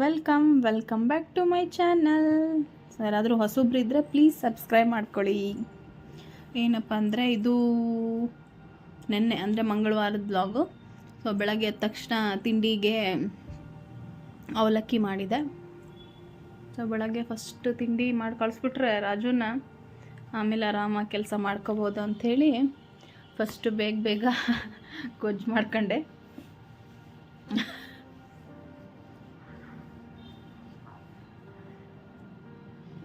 Welcome welcome back to my channel. ಯಾರಾದರೂ ಹೊಸೊಬ್ರು ಇದ್ದರೆ ಪ್ಲೀಸ್ ಸಬ್ಸ್ಕ್ರೈಬ್ ಮಾಡ್ಕೊಳ್ಳಿ. ಏನಪ್ಪ ಅಂದರೆ ಇದು ನಿನ್ನೆ, ಅಂದರೆ ಮಂಗಳವಾರದ ಬ್ಲಾಗು ಸೊ ಬೆಳಗ್ಗೆ ಎದ್ದ ತಕ್ಷಣ ತಿಂಡಿಗೆ ಅವಲಕ್ಕಿ ಮಾಡಿದೆ. ಸೊ ಬೆಳಗ್ಗೆ ಫಸ್ಟ್ ತಿಂಡಿ ಮಾಡಿ ಕಳಿಸ್ಬಿಟ್ರೆ ರಾಜುನ. ಆಮೇಲೆ ಆರಾಮಾಗಿ ಕೆಲಸ ಮಾಡ್ಕೋಬೋದು ಅಂಥೇಳಿ ಫಸ್ಟು ಬೇಗ ಬೇಗ ಗೊಜ್ಜು ಮಾಡ್ಕೊಂಡೆ.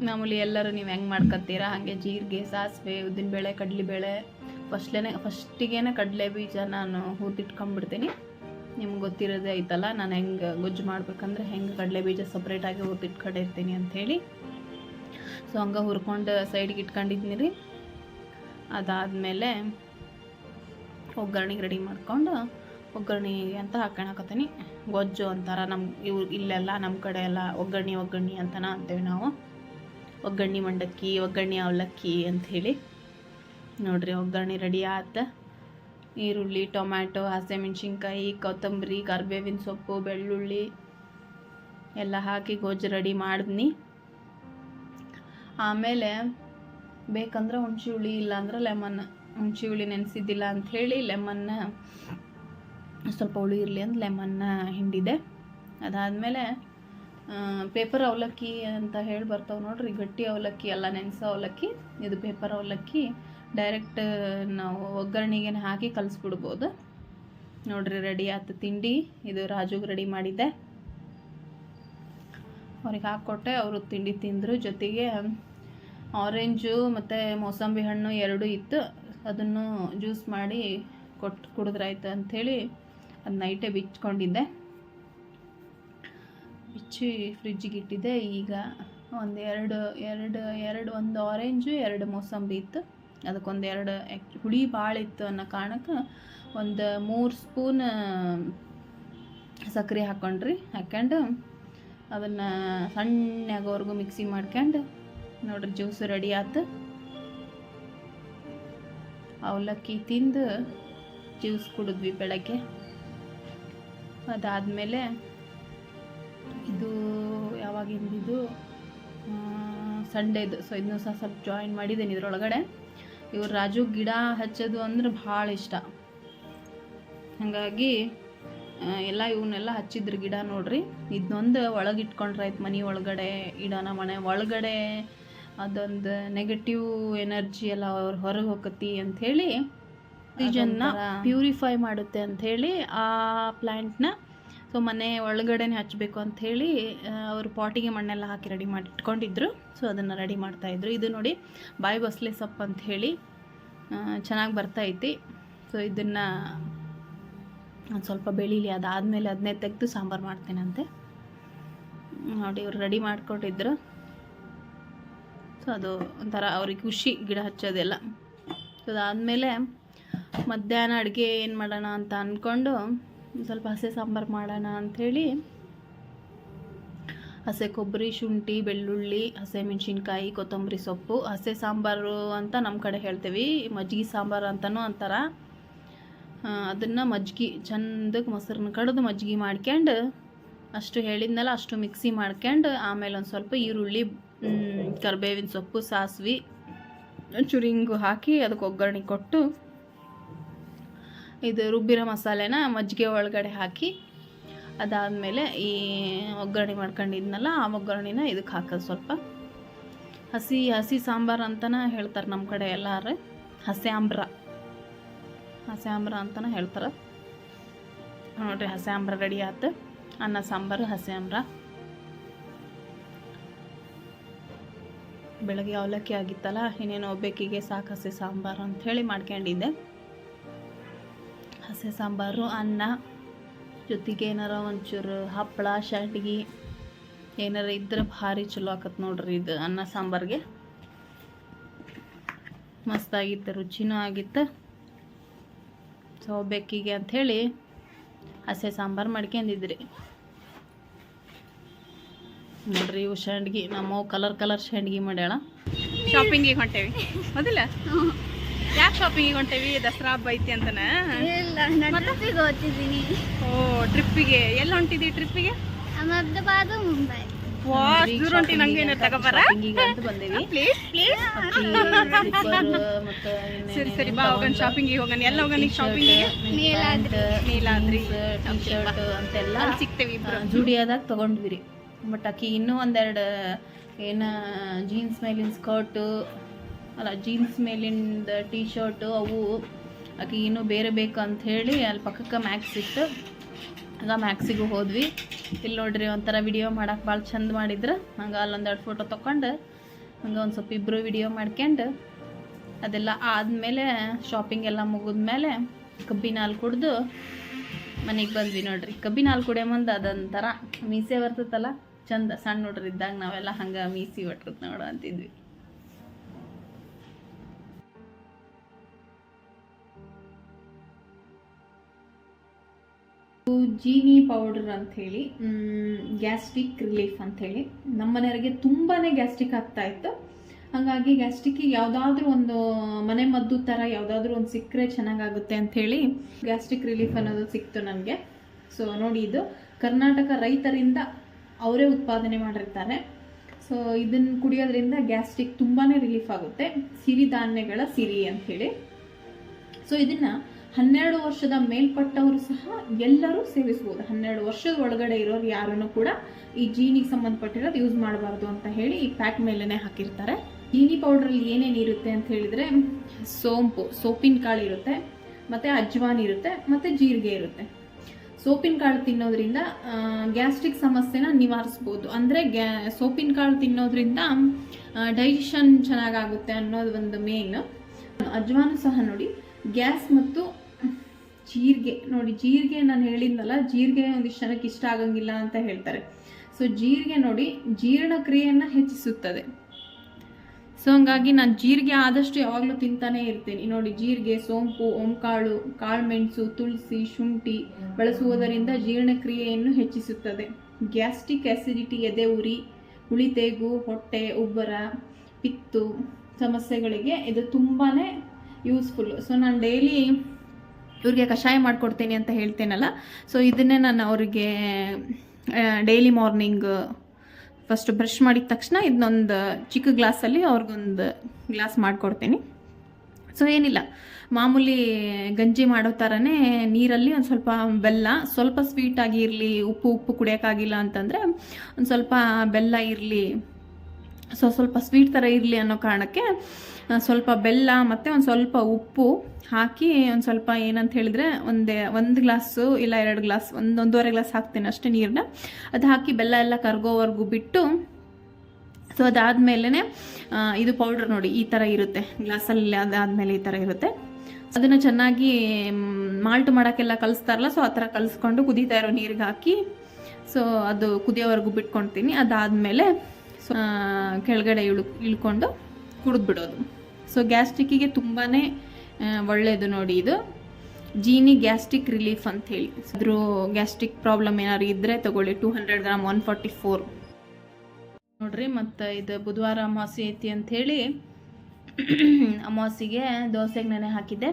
ಮಾಮೂಲಿ ಎಲ್ಲರೂ ನೀವು ಹೆಂಗೆ ಮಾಡ್ಕೊತೀರಾ ಹಾಗೆ ಜೀರಿಗೆ, ಸಾಸಿವೆ, ಉದ್ದಿನಬೇಳೆ, ಕಡಲೆಬೇಳೆ. ಫಸ್ಟ್ಲೇ ಫಸ್ಟಿಗೇನೆ ಕಡಲೆ ಬೀಜ ನಾನು ಹುರಿದಿಟ್ಕೊಂಡ್ಬಿಡ್ತೀನಿ ನಿಮ್ಗೆ ಗೊತ್ತಿರೋದೇ ಐತಲ್ಲ, ನಾನು ಹೆಂಗೆ ಗೊಜ್ಜು ಮಾಡ್ಬೇಕಂದ್ರೆ ಹೆಂಗೆ ಕಡಲೆ ಬೀಜ ಸಪ್ರೇಟಾಗಿ ಹುರಿದಿಟ್ಕೊಂಡಿರ್ತೀನಿ ಅಂಥೇಳಿ. ಸೊ, ಹಂಗೆ ಹುರ್ಕೊಂಡು ಸೈಡ್ಗೆ ಇಟ್ಕೊಂಡಿದ್ದೀನಿ ರೀ ಅದಾದಮೇಲೆ ಒಗ್ಗರಣೆಗೆ ರೆಡಿ ಮಾಡ್ಕೊಂಡು ಒಗ್ಗರಣೆಗೆ ಅಂತ ಹಾಕೋಣಕತ್ತೀನಿ ಗೊಜ್ಜು ಅಂತಾರ ನಮ್ಮ ಇವು ಇಲ್ಲೆಲ್ಲ ನಮ್ಮ ಕಡೆ ಎಲ್ಲ ಒಗ್ಗರಣೆ ಒಗ್ಗರಣೆ ಅಂತನ ಅಂತೇವೆ ನಾವು. ಒಗ್ಗರಣೆ ಮಂಡಕ್ಕಿ, ಒಗ್ಗರಣೆ ಅವಲಕ್ಕಿ ಅಂಥೇಳಿ ನೋಡಿರಿ ಒಗ್ಗರಣೆ ರೆಡಿ ಆತ. ಈರುಳ್ಳಿ, ಟೊಮ್ಯಾಟೊ, ಹಸಿಮೆಣ್ಸಿನ್ಕಾಯಿ, ಕೊತ್ತಂಬರಿ, ಕರ್ಬೇವಿನ ಸೊಪ್ಪು, ಬೆಳ್ಳುಳ್ಳಿ ಎಲ್ಲ ಹಾಕಿ ಗೊಜ್ಜು ರೆಡಿ ಮಾಡಿದ್ನಿ. ಆಮೇಲೆ ಬೇಕಂದ್ರೆ ಹುಣ್ಸೆ ಹುಳಿ ಇಲ್ಲಾಂದ್ರೆ ಲೆಮನ್. ಹುಣ್ಸೆ ಹುಳಿ ನೆನೆಸಿದ್ದಿಲ್ಲ ಅಂಥೇಳಿ ಲೆಮನ್ನ ಸ್ವಲ್ಪ ಹುಳಿ ಇರಲಿ ಅಂತ ಲೆಮನ್ನ ಹಿಂಡಿದೆ. ಅದಾದಮೇಲೆ ಪೇಪರ್ ಅವಲಕ್ಕಿ ಅಂತ ಹೇಳಿ ಬರ್ತಾವೆ ನೋಡ್ರಿ, ಗಟ್ಟಿ ಅವಲಕ್ಕಿ, ಎಲ್ಲ ನೆನೆಸೋ ಅವಲಕ್ಕಿ, ಇದು ಪೇಪರ್ ಅವಲಕ್ಕಿ ಡೈರೆಕ್ಟ್ ನಾವು ಒಗ್ಗರಣೆಗೆ ಹಾಕಿ ಕಲಿಸ್ಬಿಡ್ಬೋದು. ನೋಡ್ರಿ ರೆಡಿ ಆಯ್ತು ತಿಂಡಿ, ಇದು ರಾಜುಗೆ ರೆಡಿ ಮಾಡಿದ್ದೆ. ಅವ್ರಿಗೆ ಹಾಕ್ಕೊಟ್ಟೆ, ಅವರು ತಿಂಡಿ ತಿಂದರು. ಜೊತೆಗೆ ಆರೆಂಜು ಮತ್ತು ಮೋಸಂಬಿ ಹಣ್ಣು ಎರಡೂ ಇತ್ತು. ಅದನ್ನು ಜ್ಯೂಸ್ ಮಾಡಿ ಕೊಟ್ಟು ಕುಡಿದ್ರಾಯ್ತು ಅಂಥೇಳಿ ಅದು ನೈಟೇ ಬಿಚ್ಕೊಂಡಿದ್ದೆ. ಬಿಚ್ಚಿ ಫ್ರಿಜ್ಜಿಗೆ ಇಟ್ಟಿದ್ದೆ. ಈಗ ಒಂದು ಎರಡು ಎರಡು ಎರಡು, ಒಂದು ಆರೆಂಜು ಎರಡು ಮೋಸಂಬಿ ಇತ್ತು. ಅದಕ್ಕೊಂದು ಎರಡು ಹುಳಿ ಭಾಳ ಇತ್ತು ಅನ್ನೋ ಕಾರಣಕ್ಕೆ ಒಂದು ಮೂರು ಸ್ಪೂನ್ ಸಕ್ಕರೆ ಹಾಕ್ಕೊಂಡ್ರಿ ಹಾಕ್ಕೊಂಡು ಅದನ್ನು ಸಣ್ಣಗೋವರೆಗೂ ಮಿಕ್ಸಿ ಮಾಡ್ಕೊಂಡು ನೋಡ್ರಿ ಜ್ಯೂಸ್ ರೆಡಿ ಆಯ್ತು ಅವಲಕ್ಕಿ ತಿಂದು ಜ್ಯೂಸ್ ಕುಡಿದ್ವಿ ಬೆಳಗ್ಗೆ. ಅದಾದಮೇಲೆ ಇದು ಯಾವಾಗಿಂದಿದ್ದು ಸಂಡೇದು ಸೊ ಇದನ್ನು ಸಹ ಸ್ವಲ್ಪ ಜಾಯಿನ್ ಮಾಡಿದ್ದೀನಿ ಇದರೊಳಗಡೆ. ಇವ್ರು ರಾಜು ಗಿಡ ಹಚ್ಚೋದು ಅಂದ್ರೆ ಭಾಳ ಇಷ್ಟ. ಹಾಗಾಗಿ ಎಲ್ಲ ಇವನ್ನೆಲ್ಲ ಹಚ್ಚಿದ್ರು ಗಿಡ ನೋಡ್ರಿ. ಇದನ್ನೊಂದು ಒಳಗೆ ಇಟ್ಕೊಂಡ್ರೆ ಆಯ್ತು ಮನೆ ಒಳಗಡೆ ಇಡೋಣ ಮನೆ ಒಳಗಡೆ ಅದೊಂದು ನೆಗೆಟಿವ್ ಎನರ್ಜಿ ಎಲ್ಲ ಅವ್ರು ಹೊರಗೆ ಹೋಗತಿ ಅಂಥೇಳಿ ಆಕ್ಸಿಜನ್ನ ಪ್ಯೂರಿಫೈ ಮಾಡುತ್ತೆ ಅಂಥೇಳಿ ಆ ಪ್ಲ್ಯಾಂಟ್ನ ಸೊ ಮನೆ ಒಳಗಡೆನೆ ಹಚ್ಚಬೇಕು ಅಂಥೇಳಿ ಅವರು ಪಾಟಿಗೆ ಮಣ್ಣೆಲ್ಲ ಹಾಕಿ ರೆಡಿ ಮಾಡಿ ಇಟ್ಕೊಂಡಿದ್ರು. ಸೊ ಅದನ್ನು ರೆಡಿ ಮಾಡ್ತಾಯಿದ್ರು ಇದು ನೋಡಿ ಬಾಯಿ ಬಸ್ಲೆ ಸೊಪ್ಪು ಅಂಥೇಳಿ ಚೆನ್ನಾಗಿ ಬರ್ತೈತಿ ಸೊ ಇದನ್ನು ಒಂದು ಸ್ವಲ್ಪ ಬೆಳೀಲಿ, ಅದಾದಮೇಲೆ ಅದನ್ನೇ ತೆಗೆದು ಸಾಂಬಾರು ಮಾಡ್ತೇನಂತೆ. ನೋಡಿ ಇವರು ರೆಡಿ ಮಾಡ್ಕೊಂಡಿದ್ರು. ಸೊ ಅದು ಒಂಥರ ಅವ್ರಿಗೆ ಖುಷಿ ಗಿಡ ಹಚ್ಚೋದೆಲ್ಲ. ಸೊ ಅದಾದಮೇಲೆ ಮಧ್ಯಾಹ್ನ ಅಡುಗೆ ಏನು ಮಾಡೋಣ ಅಂತ ಅಂದ್ಕೊಂಡು ಸ್ವಲ್ಪ ಹಸೆ ಸಾಂಬಾರು ಮಾಡೋಣ ಅಂಥೇಳಿ. ಹಸೆ ಕೊಬ್ಬರಿ, ಶುಂಠಿ, ಬೆಳ್ಳುಳ್ಳಿ, ಹಸೆ ಮೆಣಸಿನ್ಕಾಯಿ, ಕೊತ್ತಂಬರಿ ಸೊಪ್ಪು, ಹಸೆ ಸಾಂಬಾರು ಅಂತ ನಮ್ಮ ಕಡೆ ಹೇಳ್ತೀವಿ. ಮಜ್ಜಿಗೆ ಸಾಂಬಾರು ಅಂತಲೂ ಅಂತಾರೆ. ಅದನ್ನು ಮಜ್ಜಿಗೆ ಚಂದಕ್ಕೆ ಮೊಸರನ್ನ ಕಡ್ದು ಮಜ್ಜಿಗೆ ಮಾಡ್ಕೊಂಡು ಅಷ್ಟು ಹೇಳಿದ್ನಲ್ಲ ಅಷ್ಟು ಮಿಕ್ಸಿ ಮಾಡ್ಕೊಂಡು ಆಮೇಲೆ ಒಂದು ಸ್ವಲ್ಪ ಈರುಳ್ಳಿ ಕರ್ಬೇವಿನ ಸೊಪ್ಪು, ಸಾಸ್ವೆ, ಚುರಿಂಗು ಹಾಕಿ ಅದಕ್ಕೆ ಒಗ್ಗರಣೆ ಕೊಟ್ಟು ಇದು ರುಬ್ಬಿರೋ ಮಸಾಲೆನ ಮಜ್ಜಿಗೆ ಒಳಗಡೆ ಹಾಕಿ ಅದಾದಮೇಲೆ ಈ ಒಗ್ಗರಣೆ ಮಾಡ್ಕೊಂಡಿದ್ನಲ್ಲ, ಆ ಒಗ್ಗರಣೆನ ಇದಕ್ಕೆ ಹಾಕೋದು ಸ್ವಲ್ಪ. ಹಸಿ ಹಸಿ ಸಾಂಬಾರು ಅಂತಲೇ ಹೇಳ್ತಾರೆ ನಮ್ಮ ಕಡೆ ಎಲ್ಲರೂ ಹಸ್ಯಾಂಬ್ರ ಆಂಬ್ರ ಹಸಿ ಆಂಬ್ರ ಅಂತನ ಹೇಳ್ತಾರೆ. ನೋಡ್ರಿ ಹಸ್ಯಾಂಬ್ರ ರೆಡಿ ಆಯ್ತು ಅನ್ನ ಸಾಂಬಾರು ಹಸ್ಯಾಂಬ್ರ ಬೆಳಗ್ಗೆ ಅವಲಕ್ಕಿ ಆಗಿತ್ತಲ್ಲ, ಇನ್ನೇನು ಒಬ್ಬಕ್ಕಿಗೆ ಸಾಕು ಹಸಿ ಸಾಂಬಾರು ಅಂಥೇಳಿ ಮಾಡ್ಕೊಂಡಿದ್ದೆ. ಹಸೆ ಸಾಂಬಾರು, ಅನ್ನ, ಜೊತೆಗೆ ಏನಾರ ಒಂಚೂರು ಹಪ್ಪಳ ಶಾಟಿಗೆ ಏನಾರ ಇದ್ರೆ ಭಾರಿ ಚಲೋ ಆಕತ್ ನೋಡ್ರಿ ಇದು ಅನ್ನ ಸಾಂಬಾರಿಗೆ. ಮಸ್ತಾಗಿತ್ತು, ರುಚಿನೂ ಆಗಿತ್ತು. ಸೊ ಬೆಕ್ಕಿಗೆ ಅಂಥೇಳಿ ಹಸೆ ಸಾಂಬಾರು ಮಾಡ್ಕೊಂಡಿದ್ರಿ ನೋಡ್ರಿ ಇವು ಶಂಡ್ಗಿ ನಮ್ಮವು ಕಲರ್ ಕಲರ್ ಶಂಡ್ಗಿ ಮಾಡ್ಯಾಳ. ಶಾಪಿಂಗಿಗೆ ಹೊಂಟೇವಿ. ಹೌದಿಲ್ಲ ಯಾಕೆ ಶಾಪಿಂಗಿಗೆ ಹೊಂಟೇವಿ ದಸರಾ ಹಬ್ಬ ಐತಿ ಅಂತನ. ಓದ್ತಿದ್ದೀನಿ ಓ ಟ್ರಿಪ್ಪಿಗೆ ಎಲ್ಲಿ ಹೊಂಟಿದಿ ಟ್ರಿಪ್ಪಿಗೆ ಅಹಮದಾಬಾದ್ ಮುಂಬೈ. ದೂರ ಹೊಂಟಿ ನಂಗೆ ಏನಾರು ತಗೋಬಾರ? ಸರಿ ಸರಿ ಬಾ ಹೋಗೋಣ ಶಾಪಿಂಗಿಗೆ ಹೋಗೋಣ. ಎಲ್ಲ ಹೋಗೋಣ ಶಾಪಿಂಗಿಗೆ ನೀಲಾದ್ರಿ ಶರ್ಟ್ ಅಂತೆಲ್ಲ ಸಿಗ್ತೇವೆ ಜುಡಿಯೋದಾಗ ತೊಗೊಂಡ್ವಿ ರೀ. ಬಟ್ ಆಕಿ ಇನ್ನೂ ಒಂದೆರಡು ಏನ ಜೀನ್ಸ್ ಮೇಲಿನ ಸ್ಕರ್ಟು ಅಲ್ಲ ಜೀನ್ಸ್ ಮೇಲಿಂದ ಟೀ ಶರ್ಟು ಅವು, ಆಕೆ ಇನ್ನೂ ಬೇರೆ ಬೇಕು ಅಂತ ಹೇಳಿ ಅಲ್ಲಿ ಪಕ್ಕಕ್ಕೆ ಮ್ಯಾಕ್ಸ್ ಇತ್ತು. ಆಗ ಮ್ಯಾಕ್ಸಿಗೂ ಹೋದ್ವಿ. ಇಲ್ಲಿ ನೋಡ್ರಿ ಒಂಥರ ವಿಡಿಯೋ ಮಾಡೋಕೆ ಭಾಳ ಚಂದ ಮಾಡಿದ್ರು. ಹಂಗೆ ಅಲ್ಲೊಂದೆರಡು ಫೋಟೋ ತೊಗೊಂಡು ಹಂಗೆ ಒಂದು ಸ್ವಲ್ಪ ಇಬ್ಬರು ವಿಡಿಯೋ ಮಾಡ್ಕೊಂಡು ಅದೆಲ್ಲ ಆದಮೇಲೆ ಶಾಪಿಂಗ್ ಎಲ್ಲ ಮುಗಿದ್ಮೇಲೆ ಕಬ್ಬಿನ ಹಾಲು ಕುಡ್ದು ಮನೆಗೆ ಬಂದ್ವಿ ನೋಡ್ರಿ. ಕಬ್ಬಿನ ಹಾಲು ಕುಡಿಯೋ ಮುಂದೆ ಅದೊಂಥರ ಮೀಸೆ ಬರ್ತೈತಲ್ಲ, ಚಂದ. ಸಣ್ಣ ನೋಡ್ರಿ ಇದ್ದಾಗ ನಾವೆಲ್ಲ ಹಂಗೆ ಮೀಸಿ ಒಟ್ಟಿರ್ತ ನೋಡು ಅಂತಿದ್ವಿ. ಜೀನಿ ಪೌಡರ್ ಅಂಥೇಳಿ ಗ್ಯಾಸ್ಟ್ರಿಕ್ ರಿಲೀಫ್ ಅಂಥೇಳಿ. ನಮ್ಮ ಮನೆಯವರಿಗೆ ತುಂಬಾ ಗ್ಯಾಸ್ಟ್ರಿಕ್ ಆಗ್ತಾ ಇತ್ತು. ಹಾಗಾಗಿ ಗ್ಯಾಸ್ಟ್ರಿಕ್ಕಿಗೆ ಯಾವುದಾದ್ರೂ ಒಂದು ಮನೆ ಮದ್ದು ಥರ ಯಾವುದಾದ್ರೂ ಒಂದು ಸಿಕ್ಕರೆ ಚೆನ್ನಾಗಾಗುತ್ತೆ ಅಂಥೇಳಿ ಗ್ಯಾಸ್ಟ್ರಿಕ್ ರಿಲೀಫ್ ಅನ್ನೋದು ಸಿಕ್ತು ನನಗೆ. ಸೊ ನೋಡಿ ಇದು ಕರ್ನಾಟಕ ರೈತರಿಂದ ಅವರೇ ಉತ್ಪಾದನೆ ಮಾಡಿರ್ತಾರೆ. ಸೊ ಇದನ್ನು ಕುಡಿಯೋದ್ರಿಂದ ಗ್ಯಾಸ್ಟ್ರಿಕ್ ತುಂಬಾ ರಿಲೀಫ್ ಆಗುತ್ತೆ. ಸಿರಿಧಾನ್ಯಗಳ ಸಿರಿ ಅಂಥೇಳಿ. ಸೊ ಇದನ್ನ ಹನ್ನೆರಡು ವರ್ಷದ ಮೇಲ್ಪಟ್ಟವರು ಸಹ ಎಲ್ಲರೂ ಸೇವಿಸ್ಬೋದು ಹನ್ನೆರಡು ವರ್ಷದ ಒಳಗಡೆ ಇರೋರು ಯಾರನ್ನು ಕೂಡ ಈ ಜೀನಿಗೆ ಸಂಬಂಧಪಟ್ಟಿರೋದು ಯೂಸ್ ಮಾಡಬಾರ್ದು ಅಂತ ಹೇಳಿ ಈ ಪ್ಯಾಕ್ ಮೇಲೇ ಹಾಕಿರ್ತಾರೆ. ಜೀನಿ ಪೌಡ್ರಲ್ಲಿ ಏನೇನು ಇರುತ್ತೆ ಅಂತ ಹೇಳಿದ್ರೆ ಸೋಂಪು, ಸೋಪಿನ ಕಾಳು ಇರುತ್ತೆ, ಮತ್ತು ಅಜ್ವಾನ್ ಇರುತ್ತೆ, ಮತ್ತು ಜೀರಿಗೆ ಇರುತ್ತೆ. ಸೋಪಿನ ಕಾಳು ತಿನ್ನೋದ್ರಿಂದ ಗ್ಯಾಸ್ಟ್ರಿಕ್ ಸಮಸ್ಯೆನ ನಿವಾರಿಸ್ಬೋದು. ಅಂದರೆ ಗ್ಯಾ, ಸೋಪಿನ ಕಾಳು ತಿನ್ನೋದ್ರಿಂದ ಡೈಜೆಷನ್ ಚೆನ್ನಾಗಾಗುತ್ತೆ ಅನ್ನೋದು ಒಂದು ಮೇನ್ ಅಜ್ವಾನು ಸಹ ನೋಡಿ ಗ್ಯಾಸ್ ಮತ್ತು ಜೀರಿಗೆ. ನೋಡಿ, ಜೀರಿಗೆ ನಾನು ಹೇಳಿದ್ನಲ್ಲ, ಜೀರಿಗೆ ಒಂದಿಷ್ಟು ಜನಕ್ಕೆ ಇಷ್ಟ ಆಗಂಗಿಲ್ಲ ಅಂತ ಹೇಳ್ತಾರೆ. ಸೊ ಜೀರಿಗೆ ನೋಡಿ, ಜೀರ್ಣಕ್ರಿಯೆಯನ್ನು ಹೆಚ್ಚಿಸುತ್ತದೆ. ಸೊ ಹಂಗಾಗಿ ನಾನು ಜೀರಿಗೆ ಆದಷ್ಟು ಯಾವಾಗಲೂ ತಿಂತಾನೆ ಇರ್ತೀನಿ. ನೋಡಿ, ಜೀರಿಗೆ, ಸೋಂಪು, ಓಂಕಾಳು ಕಾಳುಮೆಣಸು ತುಳಸಿ, ಶುಂಠಿ ಬಳಸುವುದರಿಂದ ಜೀರ್ಣಕ್ರಿಯೆಯನ್ನು ಹೆಚ್ಚಿಸುತ್ತದೆ. ಗ್ಯಾಸ್ಟ್ರಿಕ್ ಆಸಿಡಿಟಿ, ಎದೆ ಉರಿ ಉಳಿತೇಗು ಹೊಟ್ಟೆ, ಉಬ್ಬರ, ಪಿತ್ತು ಸಮಸ್ಯೆಗಳಿಗೆ ಇದು ತುಂಬಾ ಯೂಸ್ಫುಲ್ಲು ಸೊ ನಾನು ಡೈಲಿ ಇವ್ರಿಗೆ ಕಷಾಯ ಮಾಡಿಕೊಡ್ತೀನಿ ಅಂತ ಹೇಳ್ತೇನಲ್ಲ. ಸೊ ಇದನ್ನೇ ನಾನು ಅವರಿಗೆ ಡೈಲಿ ಮಾರ್ನಿಂಗ್ ಫಸ್ಟ್ ಬ್ರಷ್ ಮಾಡಿದ ತಕ್ಷಣ ಇದನ್ನೊಂದು ಚಿಕ್ಕ ಗ್ಲಾಸಲ್ಲಿ ಅವ್ರಿಗೊಂದು ಗ್ಲಾಸ್ ಮಾಡಿಕೊಡ್ತೀನಿ. ಸೊ ಏನಿಲ್ಲ. ಮಾಮೂಲಿ ಗಂಜಿ ಮಾಡೋ ಥರನೇ ನೀರಲ್ಲಿ ಒಂದು ಸ್ವಲ್ಪ ಬೆಲ್ಲ, ಸ್ವಲ್ಪ ಸ್ವೀಟಾಗಿ ಇರಲಿ, ಉಪ್ಪು ಉಪ್ಪು ಕುಡಿಯೋಕ್ಕಾಗಿಲ್ಲ ಅಂತಂದರೆ ಒಂದು ಸ್ವಲ್ಪ ಬೆಲ್ಲ ಇರಲಿ. ಸೊ ಸ್ವಲ್ಪ ಸ್ವೀಟ್ ಥರ ಇರಲಿ ಅನ್ನೋ ಕಾರಣಕ್ಕೆ ಸ್ವಲ್ಪ ಬೆಲ್ಲ ಮತ್ತು ಒಂದು ಸ್ವಲ್ಪ ಉಪ್ಪು ಹಾಕಿ ಒಂದು ಸ್ವಲ್ಪ ಏನಂತ ಹೇಳಿದ್ರೆ ಒಂದೇ, ಒಂದು ಗ್ಲಾಸು ಇಲ್ಲ ಎರಡು ಗ್ಲಾಸ್, ಒಂದು ಒಂದೂವರೆ ಗ್ಲಾಸ್ ಹಾಕ್ತೀನಿ ಅಷ್ಟೇ ನೀರನ್ನ ಅದು ಹಾಕಿ ಬೆಲ್ಲ ಎಲ್ಲ ಕರ್ಗೋವರೆಗೂ ಬಿಟ್ಟು ಸೊ ಅದಾದಮೇಲೆ ಇದು ಪೌಡ್ರ್ ನೋಡಿ, ಈ ಥರ ಇರುತ್ತೆ. ಗ್ಲಾಸಲ್ಲಿ ಅದಾದಮೇಲೆ ಈ ಥರ ಇರುತ್ತೆ. ಅದನ್ನು ಚೆನ್ನಾಗಿ ಮಾಲ್ಟ್ ಮಾಡೋಕ್ಕೆಲ್ಲ ಕಲಿಸ್ತಾರಲ್ಲ, ಸೊ ಆ ಥರ ಕಲಿಸ್ಕೊಂಡು ಕುದೀತಾ ಇರೋ ನೀರಿಗೆ ಹಾಕಿ, ಸೊ ಅದು ಕುದಿಯೋವರೆಗೂ ಬಿಟ್ಕೊಳ್ತೀನಿ ಅದಾದಮೇಲೆ, ಸೊ ಕೆಳಗಡೆ ಇಳು, ಇಳ್ಕೊಂಡು ಕುಡಿದ್ಬಿಡೋದು. ಸೊ ಗ್ಯಾಸ್ಟ್ರಿಕ್ಕಿಗೆ ತುಂಬಾ ಒಳ್ಳೆಯದು ನೋಡಿ ಇದು. ಜೀನಿ ಗ್ಯಾಸ್ಟ್ರಿಕ್ ರಿಲೀಫ್ ಅಂತ ಹೇಳಿ. ಅದ್ರು ಗ್ಯಾಸ್ಟ್ರಿಕ್ ಪ್ರಾಬ್ಲಮ್ ಏನಾದ್ರು ಇದ್ದರೆ ತಗೊಳ್ಳಿ. Two hundred gram one forty four. ನೋಡ್ರಿ, ಮತ್ತು ಇದು ಬುಧವಾರ ಅಮಾವಾಸ್ಯೆ ಐತಿ ಅಂಥೇಳಿ ಅಮಾವಾಸ್ಯೆಗೆ ದೋಸೆಗೆ ನೆನೆ ಹಾಕಿದ್ದೆ.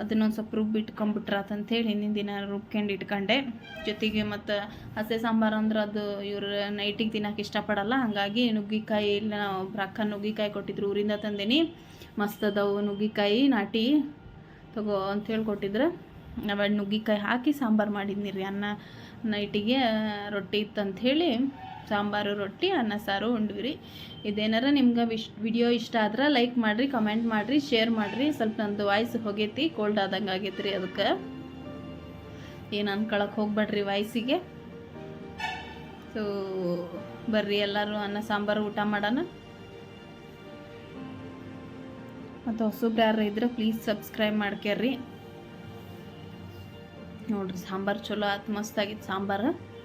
ಅದನ್ನೊಂದು ಸ್ವಲ್ಪ ರುಬ್ಬಿ ಇಟ್ಕೊಂಬಿಟ್ರಾತ್ ಅಂತೇಳಿ ಹಿಂದಿನ ದಿನ ರುಬ್ಕೊಂಡು ಇಟ್ಕೊಂಡೆ. ಜೊತೆಗೆ ಮತ್ತು ಹಸೆ ಸಾಂಬಾರು ಅಂದ್ರೆ ಅದು ಇವರು ನೈಟಿಗೆ ತಿನ್ನೋಕೆ ಇಷ್ಟಪಡಲ್ಲ. ಹಾಗಾಗಿ ನುಗ್ಗಿಕಾಯಿ ಇಲ್ಲ ಅಕ್ಕ ನುಗ್ಗಿಕಾಯಿ ಕೊಟ್ಟಿದ್ರು, ಊರಿಂದ ತಂದೀನಿ. ಮಸ್ತ್ ಅದಾವು ನುಗ್ಗಿಕಾಯಿ, ನಾಟಿ. ತಗೋ ಅಂಥೇಳಿ ಕೊಟ್ಟಿದ್ರು. ನಾವೆರಡು ನುಗ್ಗಿಕಾಯಿ ಹಾಕಿ ಸಾಂಬಾರು ಮಾಡಿದ್ನಿ ರೀ ಅನ್ನ ನೈಟಿಗೆ ರೊಟ್ಟಿ ಇತ್ತಂಥೇಳಿ ಸಾಂಬಾರು, ರೊಟ್ಟಿ, ಅನ್ನ, ಸಾರು ಉಂಡ್ವಿ ರೀ ಇದೇನಾರ ನಿಮ್ಗೆ ವಿಶ್, ವಿಡಿಯೋ ಇಷ್ಟ ಆದ್ರೆ ಲೈಕ್ ಮಾಡಿರಿ, ಕಮೆಂಟ್ ಮಾಡಿರಿ, ಶೇರ್ ಮಾಡಿರಿ. ಸ್ವಲ್ಪ ನಂದು ವಾಯ್ಸ್ ಹೋಗೈತಿ, ಕೋಲ್ಡ್ ಆದಂಗೆ ಆಗೈತೆ ರೀ ಅದಕ್ಕೆ. ಏನು ಅನ್ಕೊಳಕ್ಕೆ ಹೋಗ್ಬೇಡ್ರಿ ವಾಯ್ಸಿಗೆ. ಸೊ, ಬರ್ರಿ ಎಲ್ಲರೂ ಅನ್ನ, ಸಾಂಬಾರು, ಊಟ ಮಾಡೋಣ. ಮತ್ತು ಹೊಸಬ್ರು ಯಾರು ಇದ್ರೆ ಪ್ಲೀಸ್ ಸಬ್ಸ್ಕ್ರೈಬ್ ಮಾಡ್ಕ್ಯಾರ್ರಿ. ನೋಡ್ರಿ, ಸಾಂಬಾರು ಚಲೋ ಆತು ಮಸ್ತಾಗಿತ್ತು ಸಾಂಬಾರು.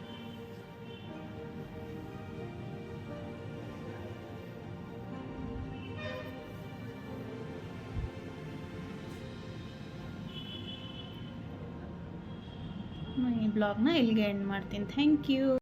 ಬ್ಲಾಗ್ನ ಇಲ್ಲಿಗೆ ಎಂಡ್ ಮಾಡ್ತೀನಿ. Thank you